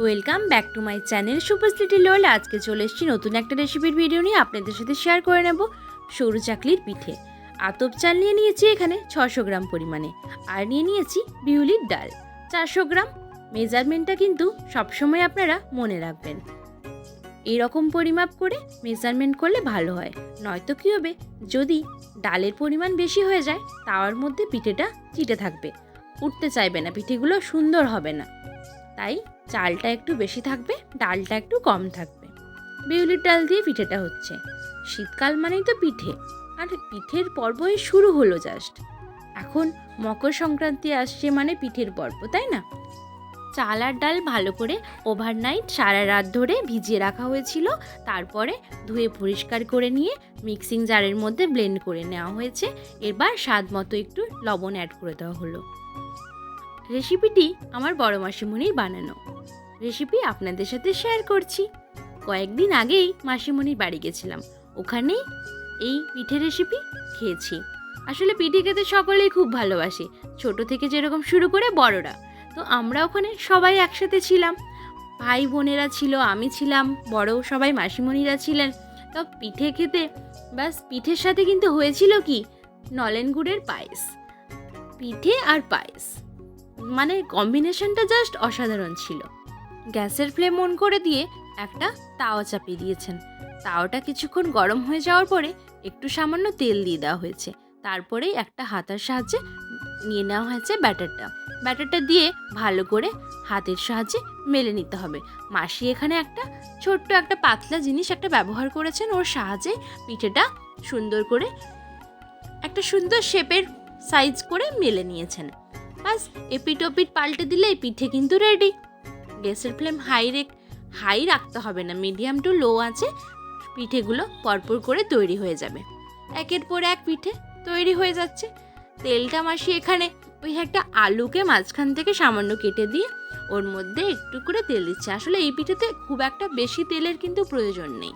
Welcome back to my channel সুপারস্লিটি লোল আজকে চলে এসেছি নতুন একটা রেসিপির ভিডিও নিয়ে। আপনাদের সাথে শেয়ার করে নেব সরু চাকলির পিঠে। আতপ চাল নিয়ে নিয়েছি এখানে ছশো গ্রাম পরিমাণে। আর নিয়ে নিয়েছি বিউলির ডাল। চারশো গ্রাম। মেজারমেন্টটা কিন্তু সবসময় আপনারা মনে রাখবেন। এরকম পরিমাপ করে মেজারমেন্ট করলে ভালো হয়। নয়তো কী হবে, যদি ডালের পরিমাণ বেশি হয়ে যায়, তাওয়ার মধ্যে পিঠেটা চিটে থাকবে। উঠতে চাইবে না, পিঠেগুলো সুন্দর হবে না। তাই চালটা একটু বেশি থাকবে, ডালটা একটু কম থাকবে। বিউলির ডাল দিয়ে পিঠেটা হচ্ছে। শীতকাল মানেই তো পিঠে, আর পিঠের পর্বই শুরু হলো জাস্ট এখন মকর সংক্রান্তি আসছে মানে পিঠের পর্ব, তাই না? চাল আর ডাল ভালো করে ওভারনাইট সারা রাত ধরে ভিজিয়ে রাখা হয়েছিল, তারপরে ধুয়ে পরিষ্কার করে নিয়ে মিক্সিং জারের মধ্যে ব্লেন্ড করে নেওয়া হয়েছে। এবার স্বাদ মতো একটু লবণ অ্যাড করে দেওয়া হলো। রেসিপিটি আমার বড় মাসিমণির বানানো। রেসিপি আপনাদের সাথে শেয়ার করছি। কয়েকদিন আগেই মাসিমণির বাড়ি গেছিলাম। ওখানেই এই পিঠে রেসিপি খেয়েছি। আসলে পিঠে খেতে সকলেই খুব ভালোবাসে। ছোট থেকে যেরকম শুরু করে বড়রা। তো আমরা ওখানে সবাই একসাথে ছিলাম। ভাই বোনেরা ছিল, আমি ছিলাম, বড় সবাই মাসিমণিরা ছিলেন। তো পিঠে খেতে, ব্যাস পিঠের সাথে কিন্তু হয়েছিল কি? নলেন গুড়ের পায়েস। পিঠে আর পায়েস। মানে কম্বিনেশনটা জাস্ট অসাধারণ ছিল। গ্যাসের ফ্লেম অন করে দিয়ে একটা তাওয়া চাপিয়ে দিয়েছেন। তাওয়াটা কিছুক্ষণ গরম হয়ে যাওয়ার পরে একটু সামান্য তেল দিয়ে দেওয়া হয়েছে। তারপরেই একটা হাতার সাহায্যে নিয়ে নেওয়া হয়েছে ব্যাটারটা। ব্যাটারটা দিয়ে ভালো করে হাতের সাহায্যে মেলে নিতে হবে। মাসি এখানে একটা ছোট্ট একটা পাতলা জিনিস একটা ব্যবহার করেছেন। ওর সাহায্যে পিঠেটা সুন্দর করে, একটা সুন্দর শেপের সাইজ করে মেলে নিয়েছেন। বাস এপিট ওপিট পাল্টে দিলে পিঠে কিন্তু রেডি গ্যাসের ফ্লেম হাই রেক হাই রাখতে হবে না মিডিয়াম টু লো আছে। পিঠেগুলো পরপর করে তৈরি হয়ে যাবে। একের পর এক পিঠে তৈরি হয়ে যাচ্ছে। তেলটা মাসি এখানে ওই একটা আলুকে মাঝখান থেকে সামান্য কেটে দিয়ে ওর মধ্যে একটু করে তেল দিচ্ছে। আসলে এই পিঠেতে খুব একটা বেশি তেলের কিন্তু প্রয়োজন নেই।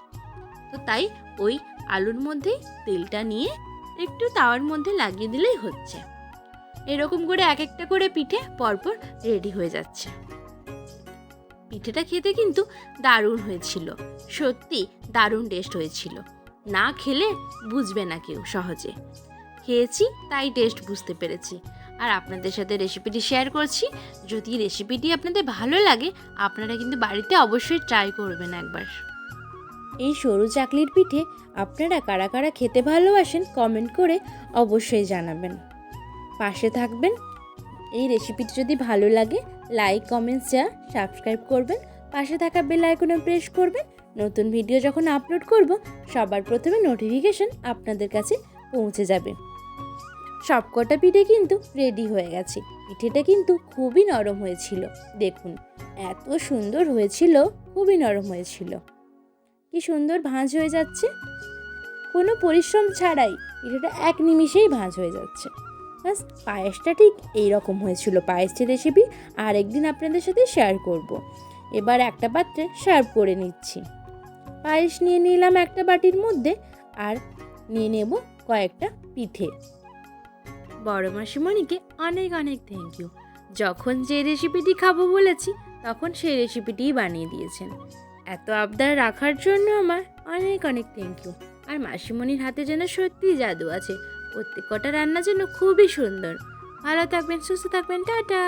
তো তাই ওই আলুর মধ্যেই তেলটা নিয়ে একটু তাওয়ার মধ্যে লাগিয়ে দিলেই হচ্ছে। এরকম করে এক একটা করে পিঠে পরপর রেডি হয়ে যাচ্ছে। পিঠেটা খেতে কিন্তু দারুণ হয়েছিল। সত্যি দারুণ টেস্ট হয়েছিল। না খেলে বুঝবে না কেউ সহজে। খেয়েছি, তাই টেস্ট বুঝতে পেরেছি। আর আপনাদের সাথে রেসিপিটি শেয়ার করছি। যদি রেসিপিটি আপনাদের ভালো লাগে, আপনারা কিন্তু বাড়িতে অবশ্যই ট্রাই করবেন একবার। এই সরু চাকলির পিঠে আপনারা কারা কারা খেতে ভালোবাসেন, কমেন্ট করে অবশ্যই জানাবেন। পাশে থাকবেন। এই রেসিপিটি যদি ভালো লাগে লাইক কমেন্ট শেয়ার সাবস্ক্রাইব করবেন। পাশে থাকা বেল আইকনে প্রেস করবেন। নতুন ভিডিও যখন আপলোড করব, সবার প্রথমে নোটিফিকেশন আপনাদের কাছে পৌঁছে যাবে। সবকটা পিঠে কিন্তু রেডি হয়ে গেছে। পিঠেটা কিন্তু খুবই নরম হয়েছিল। দেখুন, এত সুন্দর হয়েছিল, খুবই নরম হয়েছিল। কি সুন্দর ভাঁজ হয়ে যাচ্ছে। কোনো পরিশ্রম ছাড়াই পিঠেটা এক নিমিষেই ভাঁজ হয়ে যাচ্ছে। ব্যাস, পায়েসটা ঠিক এইরকম হয়েছিল। পায়েসের রেসিপি আর একদিন আপনাদের সাথে শেয়ার করব। এবার একটা পাত্রে সার্ভ করে নিচ্ছি। পায়েস নিয়ে নিলাম একটা বাটির মধ্যে আর নিয়ে নেব কয়েকটা পিঠে। বড় মাসিমণিকে অনেক অনেক থ্যাংক ইউ যখন যে রেসিপিটি খাব বলেছি, তখন সেই রেসিপিটিই বানিয়ে দিয়েছেন। এত আবদার রাখার জন্য আমার অনেক অনেক থ্যাংক ইউ আর মাসিমণির হাতে যেন সত্যিই জাদু আছে। প্রত্যেক কটা রান্নার জন্য খুবই সুন্দর। ভালো থাকবেন সুস্থ থাকবেন টাটা।